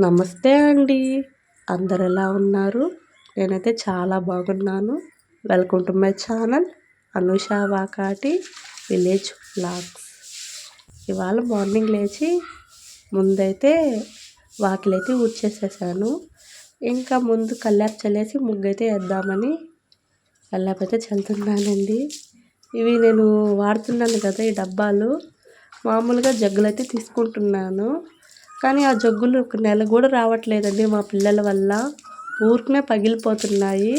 నమస్తే అండి. అందరు ఎలా ఉన్నారు? నేనైతే చాలా బాగున్నాను. Welcome to my channel Anusha Vakati village blogs ఇవాళ మార్నింగ్ లేచి ముందైతే వాకిలైతే ఊడ్చేసేసాను. ఇంకా ముందు కల్లాపు చల్లేసి ముగ్గు అయితే వేద్దామని కల్లాపు అయితే చల్లుతున్నానండి. ఇవి నేను వాడుతున్నాను కదా ఈ డబ్బాలు. మామూలుగా జగ్గులైతే తీసుకుంటున్నాను. కానీ ఆ జగ్గులు ఒక నెల కూడా రావట్లేదండి మా పిల్లల వల్ల. ఊరికనే పగిలిపోతున్నాయి.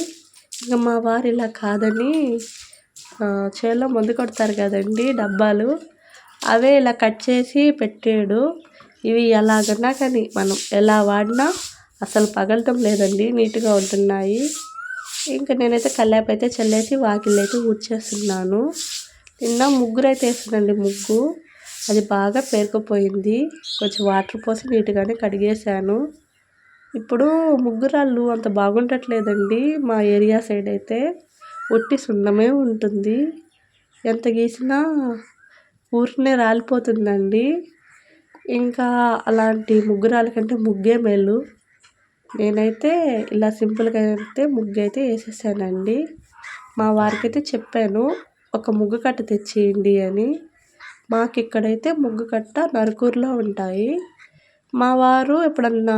ఇంకా మా వారు ఇలా కాదని చేలో మందు కొడతారు కదండి డబ్బాలు. అవే ఇలా కట్ చేసి పెట్టాడు. ఇవి ఎలాగన్నా కానీ మనం ఎలా వాడినా అసలు పగలటం లేదండి నీట్గా ఉంటున్నాయి. ఇంకా నేనైతే కల్లాపు అయితే చల్లేసి వాకిళ్ళు అయితే ఊడ్చేస్తున్నాను. నిన్న ముగ్గురు అయితే వేసానండి ముగ్గు. అది బాగా పేరుకుపోయింది. కొంచెం వాటర్ పోసి నీట్గానే కడిగేసాను ఇప్పుడు ముగ్గురాళ్ళు అంత బాగుండట్లేదండి. మా ఏరియా సైడ్ అయితే ఒట్టి సున్నమే ఉంటుంది. ఎంత గీసినా ఊరినే రాలిపోతుందండి. ఇంకా అలాంటి ముగ్గురాల కంటే ముగ్గే మేలు. నేనైతే ఇలా సింపుల్గా అయితే ముగ్గు అయితే వేసేసానండి. మా వారికైతే చెప్పాను ఒక ముగ్గు కట్ట తెచ్చేయండి అని. మాకు ఇక్కడైతే ముగ్గు కట్ట నరకూరులో ఉంటాయి. మా వారు ఎప్పుడన్నా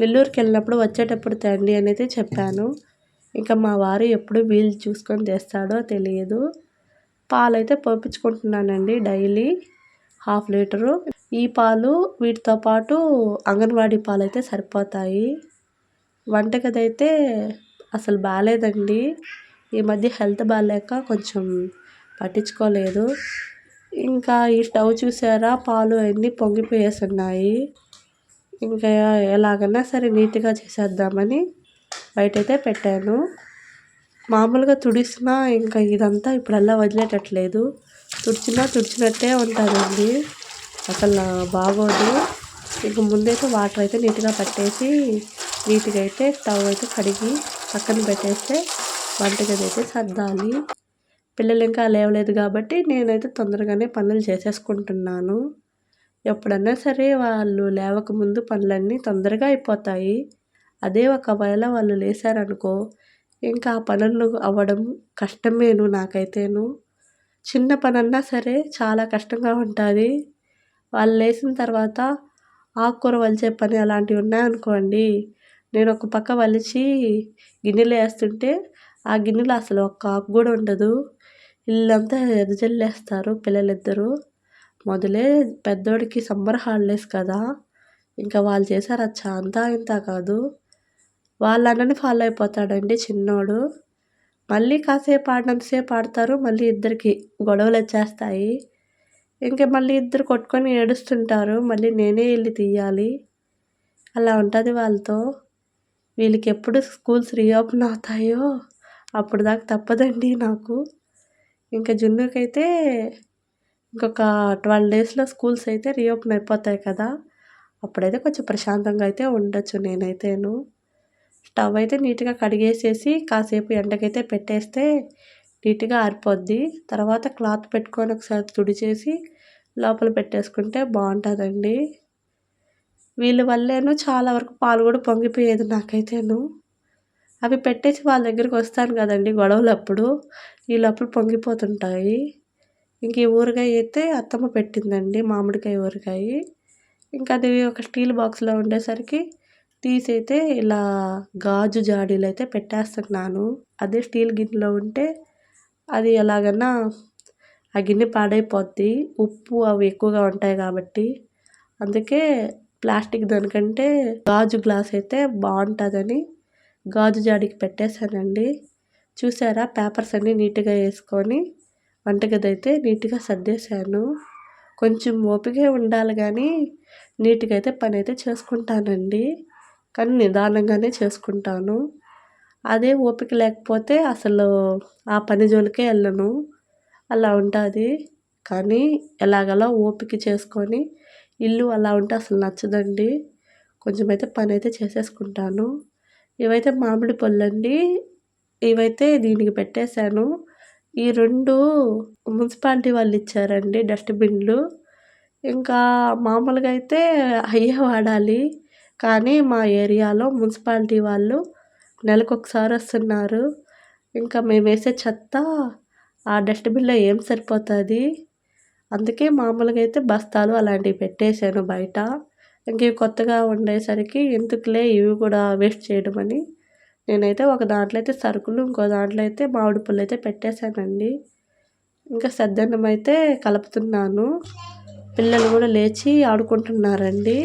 నెల్లూరుకి వెళ్ళినప్పుడు వచ్చేటప్పుడు తండి అనేది చెప్పాను. ఇంకా మా వారు ఎప్పుడు వీలు చూసుకొని తెస్తాడో తెలియదు. పాలైతే పంపించుకుంటున్నానండి డైలీ హాఫ్ లీటరు. ఈ పాలు వీటితో పాటు అంగన్వాడీ పాలు అయితే సరిపోతాయి. వంటగది అయితే అసలు బాగాలేదండి ఈ మధ్య హెల్త్ బాగాలేక కొంచెం పట్టించుకోలేదు. ఇంకా ఈ స్టవ్ చూసారా? పాలు అన్నీ పొంగిపోయేస్తున్నాయి ఇంకా ఎలాగన్నా సరే నీట్గా చేసేద్దామని బయటైతే పెట్టాను. మామూలుగా తుడిసినా ఇంకా ఇదంతా ఇప్పుడల్లా వదిలేటట్లేదు. తుడిచినా తుడిచినట్టే ఉంటుందండి. అసలు బాగోదు. ఇంక ముందైతే వాటర్ అయితే నీట్గా పట్టేసి నీట్గా అయితే స్టవ్ అయితే కడిగి పక్కన పెట్టేస్తే వంటగది అయితే సర్దాలి. పిల్లలు ఇంకా లేవలేదు కాబట్టి నేనైతే తొందరగానే పనులు చేసేసుకుంటున్నాను. ఎప్పుడన్నా సరే వాళ్ళు లేవకముందు పనులన్నీ తొందరగా అయిపోతాయి. అదే ఒకవేళ వాళ్ళు లేచారనుకో ఇంకా ఆ పనులు అవ్వడం కష్టమేను నాకైతేను. చిన్న పనన్నా సరే చాలా కష్టంగా ఉంటుంది. వాళ్ళు లేచిన తర్వాత ఆకుకూర వలిచే పని అలాంటివి ఉన్నాయనుకోండి నేను ఒక పక్క వలిచి గిన్నెలు వేస్తుంటే ఆ గిన్నెలో అసలు ఒక్క ఆకు కూడా ఉండదు. ఇల్లంతా ఎదజల్లేస్తారు పిల్లలిద్దరూ. మొదలే పెద్దోడికి సమ్మర్ హాలిడేస్ కదా. ఇంకా వాళ్ళు చేశారు అచ్చా అంతా ఇంత కాదు. వాళ్ళని ఫాలో అయిపోతాడండి చిన్నోడు. మళ్ళీ కాసేపు ఆడినంతసేపు ఆడతారు మళ్ళీ ఇద్దరికి గొడవలు వచ్చేస్తాయి. ఇంకా మళ్ళీ ఇద్దరు కొట్టుకొని ఏడుస్తుంటారు మళ్ళీ నేనే వెళ్ళి తీయాలి. అలా ఉంటుంది వాళ్ళతో. వీళ్ళకి ఎప్పుడు స్కూల్స్ రీఓపెన్ అవుతాయో అప్పుడు దాకా తప్పదండి నాకు. ఇంకా జున్నుకి అయితే ఇంకొక ట్వెల్వ్ డేస్లో స్కూల్స్ అయితే రీఓపెన్ అయిపోతాయి కదా. అప్పుడైతే కొంచెం ప్రశాంతంగా అయితే ఉండొచ్చు నేనైతేను. స్టవ్ అయితే నీట్గా కడిగేసేసి కాసేపు ఎండకైతే పెట్టేస్తే నీట్గా ఆరిపోద్ది. తర్వాత క్లాత్ పెట్టుకొని ఒకసారి తుడిచేసి లోపల పెట్టేసుకుంటే బాగుంటుందండి వీళ్ళ వల్లేను చాలా వరకు పాలు కూడా పొంగిపోయేది నాకైతేను. అవి పెట్టేసి వాళ్ళ దగ్గరికి వస్తాను కదండి గొడవలప్పుడు. వీళ్ళప్పుడు పొంగిపోతుంటాయి. ఇంక ఈ ఊరగాయ అయితే అత్తమ్మ పెట్టిందండి మామిడికాయ ఊరగాయ. ఇంకా అది ఒక స్టీల్ బాక్స్లో ఉండేసరికి తీసైతే ఇలా గాజు జాడీలు అయితే పెట్టేస్తున్నాను. అదే స్టీల్ గిన్నెలో ఉంటే అది ఎలాగన్నా ఆ గిన్నె పాడైపోద్ది. ఉప్పు అవి ఎక్కువగా ఉంటాయి కాబట్టి. అందుకే ప్లాస్టిక్ దానికంటే గాజు గ్లాస్ అయితే బాగుంటుందని గాజు జాడికి పెట్టేశానండి. చూసారా? పేపర్స్ అన్నీ నీట్గా వేసుకొని వంటగది అయితే నీట్గా సర్దేశాను. కొంచెం ఓపిక ఉండాలి కానీ నీట్గా అయితే పని అయితే చేసుకుంటానండి. కానీ నిదానంగానే చేసుకుంటాను. అదే ఓపిక లేకపోతే అసలు ఆ పని జోలికే వెళ్ళను. అలా ఉంటుంది. కానీ ఎలాగలా ఓపిక చేసుకొని ఇల్లు అలా ఉంటే అసలు నచ్చదండి. కొంచెం అయితే పని అయితే చేసేసుకుంటాను. ఇవైతే మామిడి పళ్ళండి ఇవైతే దీనికి పెట్టేశాను ఈ రెండు మున్సిపాలిటీ వాళ్ళు ఇచ్చారండి డస్ట్బిన్లు ఇంకా మామూలుగా అయితే అయ్యే వాడాలి. కానీ మా ఏరియాలో మున్సిపాలిటీ వాళ్ళు నెలకొకసారి వస్తున్నారు. ఇంకా మేము వేసే చెత్త ఆ డస్ట్బిన్లో ఏం సరిపోతుంది? అందుకే మామూలుగా అయితే బస్తాలు అలాంటివి పెట్టేశాను బయట. ఇంక ఇవి కొత్తగా ఉండేసరికి ఎందుకులే ఇవి కూడా వేస్ట్ చేయడం అని నేనైతే ఒక దాంట్లో అయితే సరుకులు ఇంకో దాంట్లో అయితే మామిడి పళ్ళు అయితే పెట్టేశానండి. ఇంకా సద్దన్నం అయితే కలుపుతున్నాను. పిల్లలు కూడా లేచి ఆడుకుంటున్నారండి.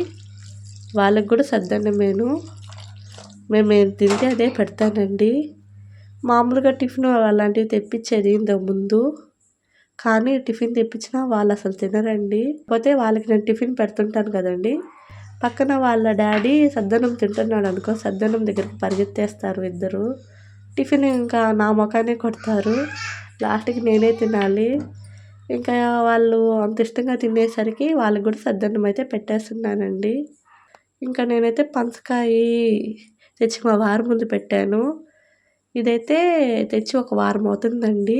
వాళ్ళకి కూడా సద్దన్నమేను. మేము ఏం తింటే అదే పెడతానండి. మామూలుగా టిఫిన్ అలాంటివి తెప్పించేది ఇంతకు ముందు. కానీ టిఫిన్ తెప్పించినా వాళ్ళు అసలు తినరండి. పోతే వాళ్ళకి నేను టిఫిన్ పెడుతుంటాను కదండి. పక్కన వాళ్ళ డాడీ సద్దనం తింటున్నాడు అనుకో సద్దనం దగ్గరికి పరిగెత్తేస్తారు ఇద్దరు. టిఫిన్ ఇంకా నా ముఖానే కొడతారు. లాస్ట్కి నేనే తినాలి. ఇంకా వాళ్ళు అంత ఇష్టంగా తినేసరికి వాళ్ళకి కూడా సద్దన్నం అయితే పెట్టేస్తున్నానండి. ఇంకా నేనైతే పంచకాయ తెచ్చి మా వారి ముందు పెట్టాను. ఇదైతే తెచ్చి ఒక వారం అవుతుందండి.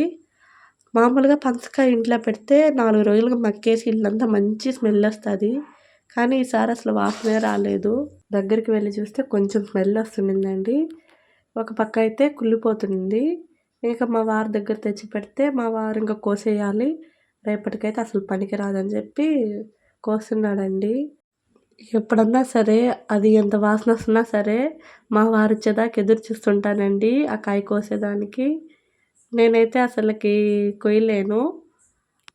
మామూలుగా పంచకాయ ఇంట్లో పెడితే నాలుగు రోజులుగా మక్కేసి ఇల్లంతా మంచి స్మెల్ వస్తుంది. కానీ ఈసారి అసలు వాసనే రాలేదు. దగ్గరికి వెళ్ళి చూస్తే కొంచెం స్మెల్ వస్తుందండి. ఒక పక్క అయితే కుళ్ళిపోతుంది. ఇంకా మా వారి దగ్గర తెచ్చి పెడితే మా వారు ఇంకా కోసేయాలి. రేపటికైతే అసలు పనికి రాదని చెప్పి కోస్తున్నాడండి. ఎప్పుడన్నా సరే అది ఎంత వాసన వస్తున్నా సరే మా వారు వచ్చేదాకా ఎదురు చూస్తుంటానండి ఆ కాయ కోసేదానికి. నేనైతే అసలుకి కొయ్యలేను.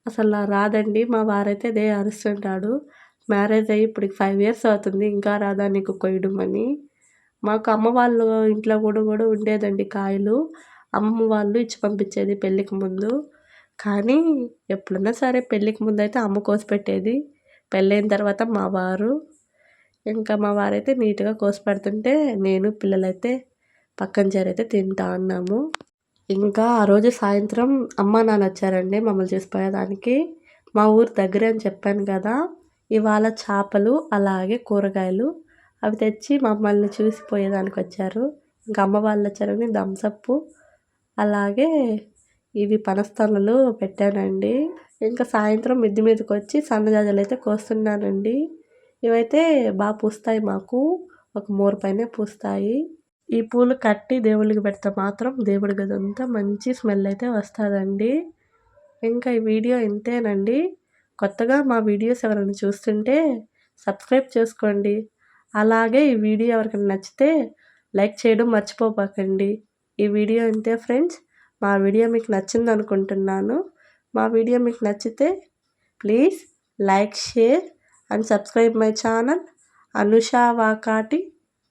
అసలు రాదండి. మా వారైతే అదే అరుస్తుంటాడు. మ్యారేజ్ అయ్యి ఇప్పుడు ఫైవ్ ఇయర్స్ అవుతుంది. ఇంకా రాదా నీకు కొయ్యడం అని. మాకు అమ్మ వాళ్ళు ఇంట్లో కూడా కూడా ఉండేదండి కాయలు. అమ్మమ్మ వాళ్ళు ఇచ్చి పంపించేది పెళ్ళికి ముందు. కానీ ఎప్పుడన్నా సరే పెళ్ళికి ముందు అయితే అమ్మ కోసి పెట్టేది. పెళ్ళైన తర్వాత మా వారు. ఇంకా మా వారైతే నీట్గా కోసి పెడుతుంటే నేను పిల్లలైతే పక్కన చేరైతే తింటా అన్నాము. ఇంకా ఆ రోజు సాయంత్రం అమ్మ నాన్న వచ్చారండి మమ్మల్ని చూసిపోయేదానికి మా ఊరు దగ్గర అని చెప్పాను కదా. ఇవాళ చేపలు అలాగే కూరగాయలు అవి తెచ్చి మమ్మల్ని చూసిపోయేదానికి వచ్చారు ఇంకా అమ్మ వాళ్ళు వచ్చారని థమ్సప్ అలాగే ఇవి పనస్తనులు పెట్టానండి. ఇంకా సాయంత్రం మిద్ది మీదకి వచ్చి సన్నజాజలు అయితే కోస్తున్నానండి. ఇవైతే బాగా పూస్తాయి మాకు. ఒక మూర పైన పూస్తాయి. ఈ పూలు కట్టి దేవుళ్ళకి పెడితే మాత్రం దేవుడి గదంతా మంచి స్మెల్ అయితే వస్తుందండి. ఇంకా ఈ వీడియో ఇంతేనండి. కొత్తగా మా వీడియోస్ ఎవరైనా చూస్తుంటే సబ్స్క్రైబ్ చేసుకోండి. అలాగే ఈ వీడియో ఎవరికైనా నచ్చితే లైక్ చేయడం మర్చిపోపాకండి ఈ వీడియో ఇంతే ఫ్రెండ్స్. మా వీడియో మీకు నచ్చింది అనుకుంటున్నాను. మా వీడియో మీకు నచ్చితే please like share and subscribe my channel Anusha Vakati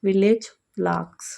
village blogs.